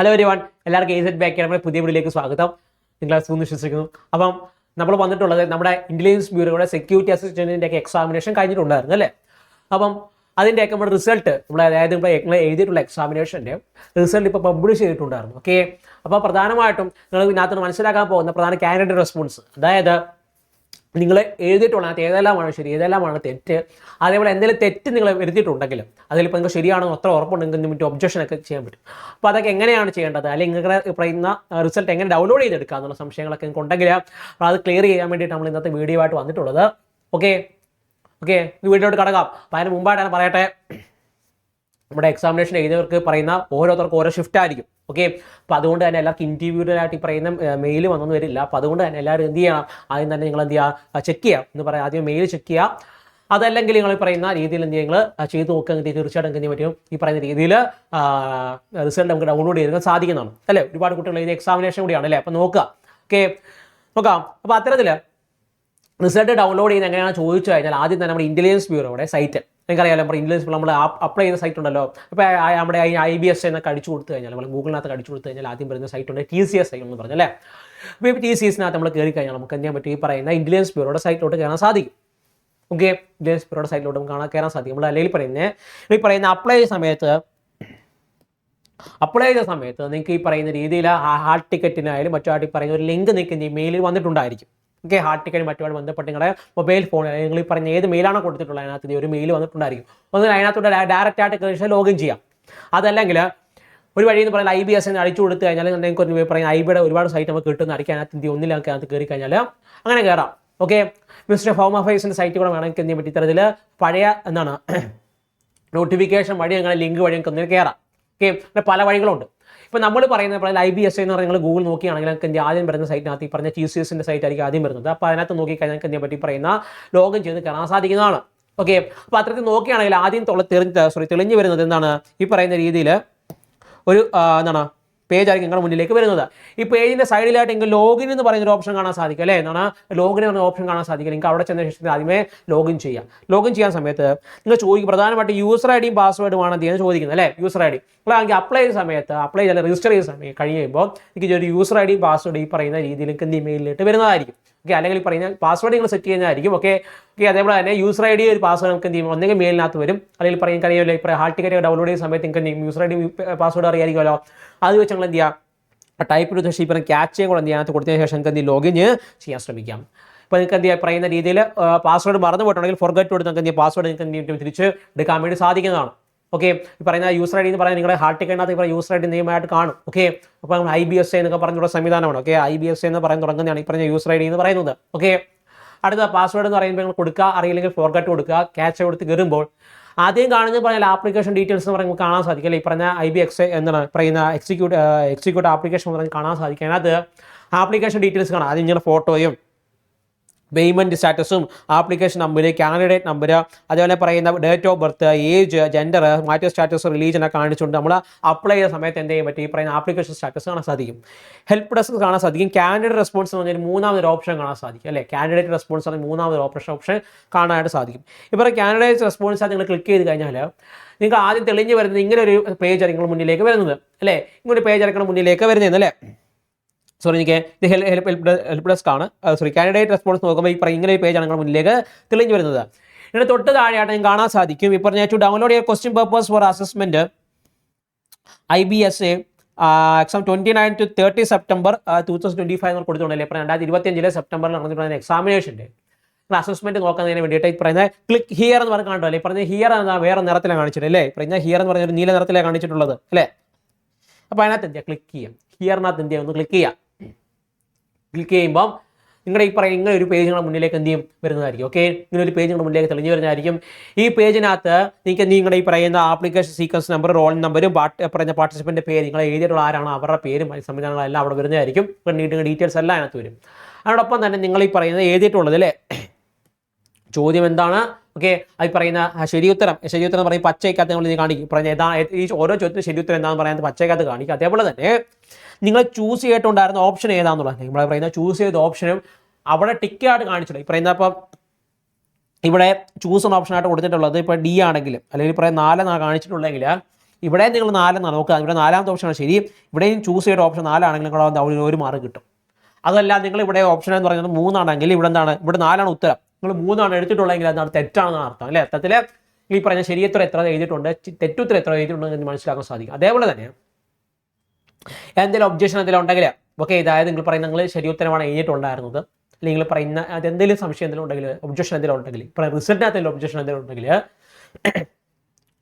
Hello one എല്ലാവർക്കും a set back നമ്മുടെ പുതിയ വീഡിയോയിലേക്ക് സ്വാഗതം. നിങ്ങൾ അസുഖം വിശ്വസിക്കുന്നു. അപ്പം നമ്മൾ വന്നിട്ടുള്ളത് നമ്മുടെ ഇന്റലിജൻസ് ബ്യൂറോയുടെ സെക്യൂരിറ്റി അസിസ്റ്റന്റിന്റെ ഒക്കെ എക്സാമിനേഷൻ കഴിഞ്ഞിട്ടുണ്ടായിരുന്നു അല്ലേ? അപ്പം അതിന്റെയൊക്കെ നമ്മുടെ റിസൾട്ട് നമ്മൾ അതായത് ഇപ്പോൾ നിങ്ങൾ എഴുതിയിട്ടുള്ള എക്സാമിനേഷന്റെ റിസൾട്ട് ഇപ്പോൾ പബ്ലിഷ് ചെയ്തിട്ടുണ്ടായിരുന്നു. ഓക്കെ അപ്പോൾ പ്രധാനമായിട്ടും നിങ്ങൾ ഇതിനകത്ത് മനസ്സിലാക്കാൻ പോകുന്ന പ്രധാന കാൻഡിഡേറ്റ് റെസ്പോൺസ് അതായത് നിങ്ങൾ എഴുതിയിട്ടുള്ള ഏതെല്ലാം ഏതെല്ലാമാണ് ശരി ഏതെല്ലാമാണ് തെറ്റ്? അതേപോലെ എന്തെങ്കിലും തെറ്റ് നിങ്ങൾ വരുത്തിയിട്ടുണ്ടെങ്കിലും അതിലിപ്പോൾ നിങ്ങൾക്ക് ശരിയാണെന്ന് അത്ര ഉറപ്പുണ്ടെങ്കിൽ നിങ്ങൾക്ക് ഒബ്ജക്ഷൻ ഒക്കെ ചെയ്യാൻ പറ്റും. അപ്പോൾ അതൊക്കെ എങ്ങനെയാണ് ചെയ്യേണ്ടത്? അല്ലെങ്കിൽ നിങ്ങളുടെ പറയുന്ന റിസൾട്ട് എങ്ങനെ ഡൗൺലോഡ് ചെയ്തെടുക്കുക എന്നുള്ള സംശയങ്ങളൊക്കെ നിങ്ങൾക്ക് ഉണ്ടെങ്കിൽ അത് ക്ലിയർ ചെയ്യാൻ വേണ്ടിയിട്ട് നമ്മൾ ഇന്നത്തെ വീഡിയോ ആയിട്ട് വന്നിട്ടുള്ളത്. ഓക്കെ ഓക്കെ വീഡിയോട്ട് കടക്കാം. അപ്പോൾ അതിന് മുമ്പായിട്ടാണ് പറയട്ടെ. നമ്മുടെ എക്സാമിനേഷൻ എഴുതിയവർക്ക് പറയുന്ന ഓരോരുത്തർക്കും ഓരോ ഷിഫ്റ്റ് ആയിരിക്കും. ഓക്കെ അപ്പോൾ അതുകൊണ്ട് തന്നെ എല്ലാവർക്കും ഇൻഡിവിജ്വലായിട്ട് ഈ പറയുന്ന മെയിൽ വന്നൊന്നും വരില്ല. അപ്പോൾ അതുകൊണ്ട് തന്നെ എല്ലാവരും എന്ത് ചെയ്യണം ആദ്യം തന്നെ നിങ്ങൾ എന്ത് ചെയ്യുക? ചെക്ക് ചെയ്യുക. എന്ന് പറയാം ആദ്യം മെയിൽ ചെക്ക് ചെയ്യുക. അതല്ലെങ്കിൽ നിങ്ങൾ പറയുന്ന രീതിയിൽ എന്ത് നിങ്ങൾ ചെയ്ത് നോക്കുക എന്നിട്ട് തീർച്ചയായിട്ടും എന്ത് പറ്റും? ഈ പറയുന്ന രീതിയിൽ റിസൾട്ട് നമുക്ക് ഡൗൺലോഡ് ചെയ്തെടുക്കാൻ സാധിക്കുന്നതാണ്. അല്ലേ? ഒരുപാട് കുട്ടികൾ ഇത് എക്സാമിനേഷൻ കൂടിയാണ് അല്ലേ? അപ്പോൾ നോക്കുക. ഓക്കെ നോക്കാം. അപ്പോൾ അത്തരത്തിൽ റിസൾട്ട് ഡൗൺലോഡ് ചെയ്യുന്നത് എങ്ങനെയാണ് ചോദിച്ചു കഴിഞ്ഞാൽ ആദ്യം തന്നെ നമ്മുടെ ഇന്റലിജൻസ് ബ്യൂറോയുടെ സൈറ്റ് നിങ്ങൾക്കറിയാലോ നമ്മുടെ ഇപ്പോൾ നമ്മൾ അപ്ലൈ ചെയ്യുന്ന സൈറ്റ് ഉണ്ടല്ലോ. ഇപ്പോൾ നമ്മുടെ ഐ ബി എസ് എന്നൊക്കെ അടിച്ചു കൊടുത്തു കഴിഞ്ഞാൽ നമ്മൾ ഗൂഗിളിനകത്ത് അടിച്ചു കൊടുത്തു കഴിഞ്ഞാൽ ആദ്യം വരുന്ന സൈറ്റ് ഉണ്ട് ടി സി എസ് എന്ന് പറഞ്ഞല്ലേ? അപ്പോൾ ഈ ടി സി എസിനകത്ത് നമ്മൾ കയറി കഴിഞ്ഞാൽ നമുക്ക് എന്ത് ചെയ്യാൻ പറ്റും? ഈ പറയുന്ന ഇന്റലിജൻസ് ബ്യൂറോയുടെ സൈറ്റിലോട്ട് കയറാൻ സാധിക്കും. ഓക്കെ ഇന്റലിജൻസ് ബ്യൂറോയുടെ സൈറ്റിലോട്ട് നമുക്ക് കാണാൻ കയറാൻ സാധിക്കും. നമ്മൾ അല്ലെങ്കിൽ പറയുന്നത് ഈ പറയുന്ന അപ്ലൈ ചെയ്ത സമയത്ത് അപ്ലൈ ചെയ്ത സമയത്ത് നിങ്ങൾക്ക് ഈ പറയുന്ന രീതിയിൽ ആ ഹാൾ ടിക്കറ്റിനായാലും മറ്റു ആട്ടി പറയുന്ന ഒരു ലിങ്ക് നിങ്ങൾക്ക് മെയിലിൽ വന്നിട്ടുണ്ടായിരിക്കും. ഓക്കെ ഹാർട്ട് ടിക്കറ്റ് മറ്റുമായി ബന്ധപ്പെട്ട് നിങ്ങളുടെ മൊബൈൽ ഫോൺ നിങ്ങൾ ഈ പറഞ്ഞ ഏത് മെയിലാണോ കൊടുത്തിട്ടുള്ളത് അതിനകത്ത് ഒരു മെയിൽ വന്നിട്ടുണ്ടായിരിക്കും. ഒന്ന് അതിനകത്തോട്ട് ഡയറക്റ്റ് ആയിട്ട് കൃഷി ലോഗിൻ ചെയ്യാം. അതല്ലെങ്കിൽ ഒരു വഴി എന്ന് പറയുന്നത് ഐ ബി എസ് എന്ന് അടിച്ചു കൊടുത്തു കഴിഞ്ഞാൽ നിങ്ങൾക്ക് ഒരു പറയാം ഐ ബിയുടെ ഒരുപാട് സൈറ്റ് നമുക്ക് കിട്ടുന്ന അടിക്കാൻ അതിനകത്ത് ഇന്ത്യ ഒന്നിലൊക്കെ അതിനകത്ത് കയറി കഴിഞ്ഞാൽ അങ്ങനെ കയറാം. ഓക്കെ മിസ്റ്റർ ഹോം അഫയേഴ്സിന്റെ സൈറ്റ് കൂടെ വേണമെങ്കിൽ എന്ത് പറ്റി? ഇത്തരത്തിൽ പഴയ എന്താണ് നോട്ടിഫിക്കേഷൻ വഴി അങ്ങനെ ലിങ്ക് വഴി നിങ്ങൾക്ക് ഒന്നിന് കയറാം. ഓക്കെ പല വഴികളുണ്ട്. ഇപ്പോൾ നമ്മൾ പറയുന്ന പറയുന്നത് ഐ ബി എസ് എന്ന് പറഞ്ഞാൽ നിങ്ങൾ ഗൂഗിൾ നോക്കിയാണെങ്കിൽ നിങ്ങൾക്ക് ആദ്യം വരുന്ന സൈറ്റിനകത്ത് ഈ പറഞ്ഞ ടി സി എസിന്റെ സൈറ്റ് ആയിരിക്കും ആദ്യം വരുന്നത്. അപ്പോൾ അതിനകത്ത് നോക്കിക്കഴിഞ്ഞാൽ നിങ്ങൾക്ക് എന്തിനെ പറ്റി? പറയുന്ന ലോഗിൻ ചെയ്ത് കയറാൻ സാധിക്കുന്നതാണ്. ഓക്കെ അപ്പോൾ അത്തരത്തിൽ നോക്കുകയാണെങ്കിൽ ആദ്യം തെളിഞ്ഞ് സോറി തെളിഞ്ഞ് വരുന്നത് എന്താണ്? ഈ പറയുന്ന രീതിയിൽ ഒരു എന്താണ്? പേജ് ആയിരിക്കും നിങ്ങളുടെ മുന്നിലേക്ക് വരുന്നത്. ഈ പേജിന്റെ സൈഡിലായിട്ട് നിങ്ങൾക്ക് ലോഗിൻ എന്ന് പറയുന്ന ഒരു ഓപ്ഷൻ കാണാൻ സാധിക്കും അല്ലേ? എന്താണ്? ലോഗിൻ എന്ന ഓപ്ഷൻ കാണാൻ സാധിക്കും. നിങ്ങൾക്ക് അവിടെ ചെന്ന ശേഷം ആദ്യമേ ലോഗിൻ ചെയ്യാം. ലോഗിൻ ചെയ്യാൻ സമയത്ത് നിങ്ങൾ ചോദിക്കും പ്രധാനമായിട്ട് യൂസർ ഐ ഡിയും പാസ്വേഡുമാണ് വേണം എന്ന് ചോദിക്കുന്നത് അല്ലേ? യൂസർ ഐ ഡി അല്ലെങ്കിൽ അപ്ലൈ ചെയ്ത സമയത്ത് അപ്ലൈ ചെയ്ത് രജിസ്റ്റർ ചെയ്ത സമയം കഴിയുമ്പോൾ എനിക്ക് ഒരു യൂസർ ഐ ഡിയും പാസ്വേഡ് ഈ പറയുന്ന രീതിയിൽ നിങ്ങൾക്ക് എന്ത് ഇമെയിലിട്ട് വരുന്നതായിരിക്കും. ഓക്കെ അല്ലെങ്കിൽ പറയുന്ന പാസ്വേഡ് നിങ്ങൾ സെറ്റ് ചെയ്യുന്നതായിരിക്കും. ഓക്കെ ഓക്കെ അതേപോലെ തന്നെ യൂസർ ഐ ഡി ഒരു പാസ്വേഡ് നമുക്ക് എന്ത് ചെയ്യും? ഒന്നെങ്കിൽ മെയിലിനകത്ത് വരും. അല്ലെങ്കിൽ പറയാൻ കഴിയുമല്ലോ ഇപ്പോൾ ഹാൾ ടിക്കറ്റ് ഡൗൺലോഡ് ചെയ്യുന്ന സമയത്ത് നിങ്ങൾക്ക് യൂസർ ഐ ഡി പാസ്വേഡ് അറിയാമായിരിക്കുമല്ലോ അത് വെച്ച് നിങ്ങൾ എന്ത് ചെയ്യുക ടൈപ്പ് ചെയ്ത ശേഷം ഇപ്പം ക്യാച്ച് ചെയ്യാൻ കൂടെ എന്ത് ചെയ്യാൻ കൊടുത്തതിന് ശേഷം നിങ്ങൾക്ക് എന്ത് ലോഗിൻ ചെയ്യാൻ ശ്രമിക്കാം. ഇപ്പോൾ നിങ്ങൾക്ക് എന്ത് ചെയ്യാം? പറയുന്ന രീതിയിൽ പാസ്വേഡ് മറന്നു പോയിട്ടുണ്ടെങ്കിൽ ഫോർഗറ്റ് കൊടുത്ത് നിങ്ങൾക്ക് എന്ത് പാസ്വേഡ് നിങ്ങൾക്ക് എന്ത് തിരിച്ച് എടുക്കാൻ വേണ്ടി സാധിക്കുന്നതാണ്. ഓക്കെ ഈ പറയുന്ന യൂസർ ഐ ഡി എന്ന് പറയുന്നത് നിങ്ങളുടെ ഹാർട്ട് ടിക്കറ്റിനകത്ത് ഇപ്പോൾ യൂസർ ഐ ഡി നിയമമായിട്ട് കാണും. ഓക്കെ അപ്പോൾ നമ്മൾ ഐ ബി എസ് എന്നൊക്കെ പറഞ്ഞുള്ള സംവിധാനമാണ്. ഓക്കെ ഐ ബി എസ് എന്ന് പറയാൻ തുടങ്ങുന്നതാണ് ഈ പറഞ്ഞ യൂസർ ഐ ഡി എന്ന് പറയുന്നത്. ഓക്കെ അടുത്ത പാസ്വേഡ് എന്ന് പറയുമ്പോൾ നിങ്ങൾ കൊടുക്കുക അറിയില്ലെങ്കിൽ ഫോർഗട്ട് കൊടുക്കുക ക്യാച്ച് കൊടുത്ത് കയറുമ്പോൾ ആദ്യം കാണുന്നത് പറഞ്ഞാൽ ആപ്ലിക്കേഷൻ ഡീറ്റെയിൽസ് എന്ന് പറയുമ്പോൾ കാണാൻ സാധിക്കില്ല ഈ പറഞ്ഞ ഐ ബി എക്സ് എന്നാണ് പറയുന്ന എക്സിക്യൂട്ട് എക്സിക്യൂട്ട് ആപ്ലിക്കേഷൻ എന്ന് പറഞ്ഞാൽ കാണാൻ സാധിക്കും. അതിനകത്ത് ആപ്ലിക്കേഷൻ ഡീറ്റെയിൽസ് കാണാം. ആദ്യം ഇങ്ങനെ ഫോട്ടോയും പേയ്മെന്റ് സ്റ്റാറ്റസും ആപ്ലിക്കേഷൻ നമ്പർ കാൻഡിഡേറ്റ് നമ്പർ അതേപോലെ പറയുന്ന date of birth age gender marital status റിലീജനെ കാണിച്ചുകൊണ്ട് നമ്മൾ അപ്ലൈ ചെയ്ത സമയത്ത് എന്ത് ചെയ്യാൻ പറ്റും ഈ പറയുന്ന ആപ്ലിക്കേഷൻ സ്റ്റാറ്റസ് കാണാൻ സാധിക്കും. ഹെൽപ്പ് ഡെസ്ക് കാണാൻ സാധിക്കും. കാൻഡിഡേറ്റ് റെസ്പോൺസ് എന്ന് പറഞ്ഞാൽ മൂന്നാമതൊരു ഓപ്ഷൻ കാണാൻ സാധിക്കും അല്ലേ? കാൻഡിഡേറ്റ് റെസ്പോൺസ് പറഞ്ഞാൽ മൂന്നാമതൊരു ഓപ്ഷൻ ഓപ്ഷൻ കാണാനായിട്ട് സാധിക്കും. ഇപ്പോൾ കാൻഡിഡേറ്റ് റെസ്പോൺസ് നിങ്ങൾ ക്ലിക്ക് ചെയ്ത് കഴിഞ്ഞാൽ നിങ്ങൾക്ക് ആദ്യം തെളിഞ്ഞ് വരുന്നത് ഇങ്ങനെ ഒരു പേജ് നിങ്ങൾ മുന്നിലേക്ക് വരുന്നത് അല്ലേ? ഇങ്ങനെ പേജ് ആയിരിക്കണം മുന്നിലേക്ക് വരുന്നത് അല്ലേ? സോറി എനിക്ക് ഇത് ഹെൽപ്പ് ഹെൽപ്പ് ഡെസ്ക് ആണ്. സോറി കാൻഡിഡേറ്റ് റെസ്പോൺസ് നോക്കുമ്പോൾ ഈ പറയും ഇങ്ങനെ ഒരു പേജാണ് നിങ്ങളുടെ മുന്നിലേക്ക് തെളിഞ്ഞു വരുന്നത്. ഇതിന് തൊട്ട് താഴെയായിട്ട് ഞാൻ കാണാൻ സാധിക്കും. ഇപ്പോൾ ഞാൻ ടു ഡൗൺലോഡ് ചെയ്യുക question papers for assessment I B S A exam twenty nine to thirty September two thousand twenty five എന്ന് കൊടുത്തിട്ടുണ്ടല്ലേ ഇപ്പോൾ രണ്ടായിരത്തി ഇരുപത്തിയഞ്ചിലെ സെപ്റ്റംബറിൽ നടന്നിട്ടുള്ള എക്സാമിനേഷന്റെ അസസ്മെന്റ് നോക്കുന്നതിന് വേണ്ടിയിട്ട് ഈ പറയുന്ന ക്ലിക്ക് ഹിയർ എന്ന് പറഞ്ഞാൽ കണ്ടോ അല്ലേ? പറഞ്ഞ ഹിയർ എന്ന വേറെ നിറത്തിലാണ് കാണിച്ചിട്ട് അല്ലേ? പറഞ്ഞ ഹിയർ എന്ന് പറഞ്ഞ ഒരു നീല നിറത്തിലാണ് കാണിച്ചിട്ടുള്ളത് അല്ലേ? അപ്പോൾ അതിനകത്ത് എന്ത് ക്ലിക്ക് ചെയ്യാം. ഹിയറിനകത്ത് എന്ത് ഒന്ന് ക്ലിക്ക് ചെയ്യാം. ക്ലിക്ക് ചെയ്യുമ്പോൾ നിങ്ങളുടെ ഈ പറയുന്ന ഇങ്ങനെ ഒരു പേജ് നിങ്ങളുടെ മുന്നിലേക്ക് എന്ത് ചെയ്യും? വരുന്നതായിരിക്കും. ഓക്കെ ഇങ്ങനെ ഒരു പേജ് നിങ്ങളുടെ മുന്നിലേക്ക് തെളിഞ്ഞു വരുന്നതായിരിക്കും. ഈ പേജിനകത്ത് നിങ്ങൾക്ക് നിങ്ങളുടെ ഈ പറയുന്ന ആപ്ലിക്കേഷൻ സീക്വൻസ് നമ്പർ റോൾ നമ്പറും പറയുന്ന പാർട്ടിസിപ്പന്റെ പേര് നിങ്ങൾ എഴുതിയിട്ടുള്ള ആരാണോ അവരുടെ പേരും സംവിധാനങ്ങളെല്ലാം അവിടെ വരുന്നതായിരിക്കും. പിന്നീട് ഡീറ്റെയിൽസ് എല്ലാം അതിനകത്ത് വരും. അതോടൊപ്പം തന്നെ നിങ്ങൾ ഈ പറയുന്നത് എഴുതിയിട്ടുള്ളത് അല്ലേ? ചോദ്യം എന്താണ്? ഓക്കെ അത് പറയുന്ന ശരിയുത്തരം ശരിയുത്തരം പറയും പച്ചയ്ക്കകത്ത് നമ്മൾ കാണിക്കും. പറഞ്ഞ ഏതാ ഈ ഓരോ ചോദ്യത്തിന് ശരിയുത്തരം എന്താണെന്ന് പറയുന്നത് പച്ചയ്ക്കകത്ത് കാണിക്കും. അതേപോലെ തന്നെ നിങ്ങൾ ചൂസ് ചെയ്തിട്ടുണ്ടായിരുന്ന ഓപ്ഷൻ ഏതാണെന്നുള്ളത് നമ്മൾ പറയുന്ന ചൂസ് ചെയ്ത ഓപ്ഷനും അവിടെ ടിക്കായിട്ട് കാണിച്ചിട്ടുണ്ട്. ഈ പറയുന്ന ഇപ്പം ഇവിടെ ചൂസ് എന്ന ഓപ്ഷനായിട്ട് കൊടുത്തിട്ടുള്ളത് ഇപ്പോൾ ഡി ആണെങ്കിലും അല്ലെങ്കിൽ പറയാം നാലെന്നാണ് കാണിച്ചിട്ടുള്ളെങ്കിൽ ഇവിടെ നിങ്ങൾ നാലെന്നാണ് നോക്കുക. ഇവിടെ നാലാമത്തെ ഓപ്ഷനാണ് ശരി. ഇവിടെയും ചൂസ് ചെയ്ത ഓപ്ഷൻ നാലാണെങ്കിൽ നിങ്ങൾ ഒരു മാർക്ക് കിട്ടും. അതല്ല നിങ്ങൾ ഇവിടെ ഓപ്ഷൻ എന്ന് പറയുന്നത് മൂന്നാണെങ്കിൽ ഇവിടെ എന്താണ്? ഇവിടെ നാലാണ് ഉത്തരം. നിങ്ങൾ മൂന്നാണ് എടുത്തിട്ടുള്ളതെങ്കിൽ അതാണ് തെറ്റാണെന്നാണ് അർത്ഥം അല്ലേ? അർത്ഥത്തിൽ ഈ പറഞ്ഞ ശരിയത്ര എത്ര എഴുതിയിട്ടുണ്ട് തെറ്റുത്ര എത്ര എഴുതിയിട്ടുണ്ട് എന്ന് മനസ്സിലാക്കാൻ സാധിക്കും. അതേപോലെ തന്നെ എന്തെങ്കിലും ഒബ്ജക്ഷൻ എന്തെങ്കിലും ഉണ്ടെങ്കിൽ ഓക്കെ ഇതായത് നിങ്ങൾ പറയുന്ന നിങ്ങൾ ശരിയുത്തരമാണ് എഴുതിയിട്ടുണ്ടായിരുന്നത് അല്ലെങ്കിൽ നിങ്ങൾ പറയുന്ന അതെന്തെങ്കിലും സംശയം എന്തെങ്കിലും ഉണ്ടെങ്കിൽ ഒബ്ജക്ഷൻ എന്തെങ്കിലും ഉണ്ടെങ്കിൽ ഇപ്പോൾ റിസൾട്ടിനകത്ത് എന്തെങ്കിലും ഒബ്ജക്ഷൻ എന്തെങ്കിലും ഉണ്ടെങ്കിൽ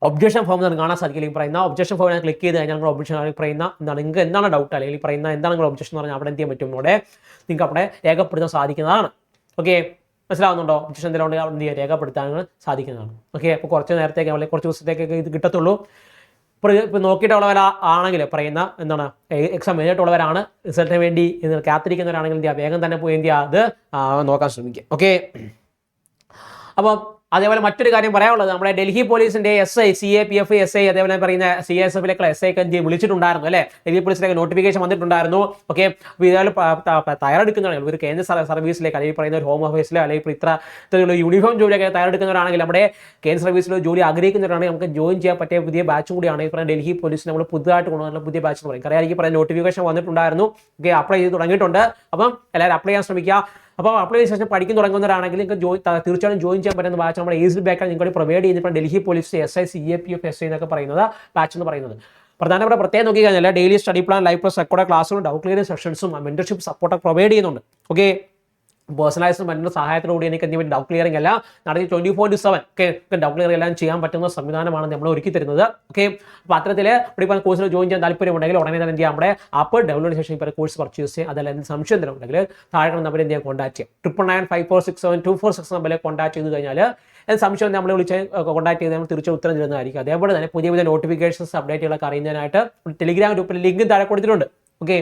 ഒബ്ജക്ഷൻ ഫോം എന്ന് കാണാൻ സാധിക്കില്ല ഈ പറയുന്ന ഒബ്ജക്ഷൻ ഫോമിനെ ക്ലിക്ക് ചെയ്ത് കഴിഞ്ഞാൽ നിങ്ങൾ ഒബ്ജക്ഷൻ പറയുന്ന എന്താണ് നിങ്ങൾക്ക് എന്താണ് ഡൗട്ട് അല്ലെങ്കിൽ പറയുന്ന എന്താണ് നിങ്ങൾ ഒബ്ജക്ഷൻ എന്ന് പറഞ്ഞാൽ അവിടെ എന്ത് ചെയ്യാൻ പറ്റും? അവിടെ നിങ്ങൾക്ക് അവിടെ രേഖപ്പെടുത്താൻ സാധിക്കുന്നതാണ്. ഓക്കെ മനസ്സിലാവുന്നുണ്ടോ? ഒബ്ജക്ഷൻ എന്തെങ്കിലും ഉണ്ടെങ്കിൽ അവിടെ എന്ത് ചെയ്യാം രേഖപ്പെടുത്താൻ സാധിക്കുന്നതാണ്. ഓക്കെ അപ്പോൾ കുറച്ച് നേരത്തേക്ക് അല്ലെങ്കിൽ കുറച്ച് ദിവസത്തേക്കൊക്കെ ഇത് കിട്ടത്തുള്ളൂ. ഇപ്പോൾ ഇപ്പോൾ നോക്കിയിട്ടുള്ളവരാ ആണെങ്കിൽ പറയുന്ന എന്താണ്? എക്സാം എഴുതിയിട്ടുള്ളവരാണ് റിസൾട്ടിന് വേണ്ടി കാത്തിരിക്കുന്നവരാണെങ്കിൽ എന്ത് ചെയ്യുക? വേഗം തന്നെ പോയി എന്ത് ചെയ്യുക? അത് നോക്കാൻ ശ്രമിക്കുക. ഓക്കെ അപ്പോൾ അതേപോലെ മറ്റൊരു കാര്യം പറയാനുള്ളത്. നമ്മുടെ ഡൽഹി പോലീസിന്റെ S I C A P F S I അതേപോലെ പറയുന്ന സി എസ് എഫിലെ എസ് ഐ കഞ്ചി വിളിച്ചിട്ടുണ്ടായിരുന്നു അല്ലേ? ഡൽഹി പോലീസിലേക്ക് നോട്ടിഫിക്കേഷൻ വന്നിട്ടുണ്ടായിരുന്നു. ഓക്കെ ഇതായാലും ഇതേപോലെ പ- ത- പ- തയ്യാറെടുക്കുന്നവരാണെങ്കിൽ ഒരു കേന്ദ്ര സർ- സർവീസിലേക്ക് അല്ലെങ്കിൽ പറയുന്ന ഒരു ഹോം ഓഫീസിലോ അല്ലെങ്കിൽ ഇത്ര ഇത്തരത്തിലുള്ള യൂണിഫോം ജോലിയൊക്കെ തയ്യാറെടുക്കുന്നവരാണെങ്കിൽ നമ്മുടെ കേന്ദ്ര സർവീസിലോ ജോലി ആഗ്രഹിക്കുന്നവരാണെങ്കിൽ നമുക്ക് ജോയിൻ ചെയ്യാൻ പറ്റിയ പുതിയ ബാച്ചും കൂടിയാണ് ഈ ഡൽഹി പോലീസ് നമ്മൾ പുതുതായിട്ട് കൊണ്ടുവന്ന പുതിയ ബാച്ച് എന്ന് പറയും. ഈ പറയുന്ന നോട്ടിഫിക്കേഷൻ വന്നിട്ടുണ്ടായിരുന്നു. ഓക്കെ അപ്ലൈ ചെയ്ത് തുടങ്ങിയിട്ടുണ്ട്. അപ്പം എല്ലാവരും അപ്ലൈ ചെയ്യാൻ ശ്രമിക്കുക. അപ്പോൾ അപ്ലൈ ചെയ്ത ശേഷം പഠിക്കാൻ തുടങ്ങുന്നവരാണെങ്കിൽ നിങ്ങൾക്ക് ജോയിൻ തീർച്ചയായും ജോയിൻ ചെയ്യാൻ പറ്റുന്ന ബാച്ച് നമ്മുടെ ഏജ് ബാക്കാണ് നിങ്ങൾക്ക് പ്രൊവൈഡ് ചെയ്യുന്നത്. Delhi police S I C A P F S I എന്നൊക്കെ പറയുന്നത് ബാച്ച് എന്ന് പറയുന്നത്. പ്രധാനപ്പെട്ട പ്രത്യേകം നോക്കി കഴിഞ്ഞാൽ daily study plan live plus record ക്ലാസ്സുകളും ഡൗട്ട് ക്ലിയർ സെഷൻസും മെന്റർഷിപ്പ് സപ്പോർട്ടൊക്കെ പ്രൊവൈഡ് ചെയ്യുന്നുണ്ട്. ഓക്കെ പേഴ്സണലൈസ്ഡ് മറ്റൊരു സഹായത്തോടുകൂടി എനിക്ക് എന്ത് ഡൗട്ട് ക്ലിയറിംഗ് അല്ല നടത്തി twenty four to seven okay doubt clear എല്ലാം ചെയ്യാൻ പറ്റുന്ന സംവിധാനമാണ് നമ്മൾ ഒരുക്കി തരുന്നത്. ഓക്കെ അപ്പോൾ അത്തരത്തിൽ ഇവിടെ ഇപ്പോൾ കോഴ്സിൽ ജോയിൻ ചെയ്യാൻ താല്പര്യമുണ്ടെങ്കിൽ ഉടനെ തന്നെ എന്ത് ചെയ്യാം? നമ്മുടെ ആപ്പ് ഡൗൺലോഡ് ശേഷം ഇപ്പോൾ കോഴ്സ് പർച്ചേസ് ചെയ്യുക അതല്ല എന്ത് സംശയം എന്തെങ്കിലും ഉണ്ടെങ്കിൽ താഴെ നമ്പർ എന്ത് ചെയ്യാം? കോൺടാക്ട് ചെയ്യാം. Triple nine five four six seven two four six നമ്പറിൽ കോൺടാക്ട് ചെയ്ത് കഴിഞ്ഞാൽ എന്ത് സംശയം നമ്മൾ വിളിച്ച് കോൺടാക്ട് ചെയ്ത് നമ്മൾ തിരിച്ച് ഉത്തരം തരുന്നതായിരിക്കും. അതേപോലെ തന്നെ പുതിയ പുതിയ നോട്ടിഫിക്കേഷൻസ് അപ്ഡേറ്റുകളൊക്കെ അറിയുന്നതിനായിട്ട് ടെലിഗ്രാം ഗ്രൂപ്പിൽ ലിങ്ക് താഴെ കൊടുത്തിട്ടുണ്ട്. ഓക്കെ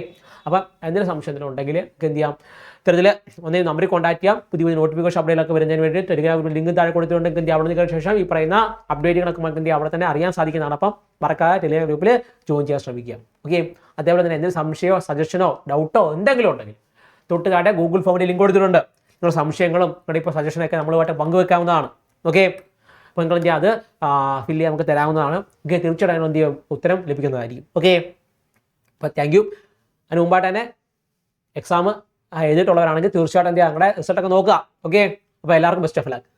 അപ്പം എന്തെങ്കിലും സംശയം ഉണ്ടെങ്കിൽ എന്ത് ചെയ്യാം? ഇത്തരത്തിൽ ഒന്നേ നമ്പറിൽ കോൺടാക്ട് ചെയ്യാം. പുതിയ പുതിയ നോട്ടിഫിക്കേഷൻ അപ്ഡേറ്റൊക്കെ വരുന്നതിന് വേണ്ടി ടെലിഗ്രാം ഒരു ലിങ്ക് താഴെ കൊടുത്തിട്ടുണ്ടെങ്കിൽ എന്ത് അവിടെ ശേഷം ഈ പറയുന്ന അപ്ഡേറ്റുകളൊക്കെ നമുക്ക് എന്ത് അവിടെ തന്നെ അറിയാൻ സാധിക്കുന്നതാണ്. അപ്പം മറക്കാതെ ടെലിഗ്രാം ഗ്രൂപ്പിൽ ജോയിൻ ചെയ്യാൻ ശ്രമിക്കുക. ഓക്കെ അതേപോലെ തന്നെ എന്തെങ്കിലും സംശയമോ സജഷനോ ഡൗട്ടോ എന്തെങ്കിലും ഉണ്ടെങ്കിൽ തൊട്ട് താഴെ ഗൂഗിൾ ഫോമിൽ ലിങ്ക് കൊടുത്തിട്ടുണ്ട്. നിങ്ങളുടെ സംശയങ്ങളും നിങ്ങളുടെ ഇപ്പോൾ സജഷനൊക്കെ നമ്മളുമായിട്ട് പങ്കുവെക്കാവുന്നതാണ്. ഓക്കെ അപ്പോൾ നിങ്ങൾ എന്ത് അത് ഫില്ല് ചെയ്യാൻ നമുക്ക് തരാവുന്നതാണ്. ഓക്കെ തീർച്ചയായിട്ടും എന്ത് ചെയ്യും? ഉത്തരം ലഭിക്കുന്നതായിരിക്കും. ഓക്കെ അപ്പോൾ താങ്ക് യു അതിന് മുമ്പായിട്ട് തന്നെ എക്സാം എഴുതിയിട്ടുള്ളവരാണെങ്കിൽ തീർച്ചയായിട്ടും എന്ത് ചെയ്യുക നിങ്ങളുടെ റിസൾട്ടൊക്കെ നോക്കുക. ഓക്കെ അപ്പോൾ എല്ലാവർക്കും ബെസ്റ്റ് ഓഫ് ലക്ക്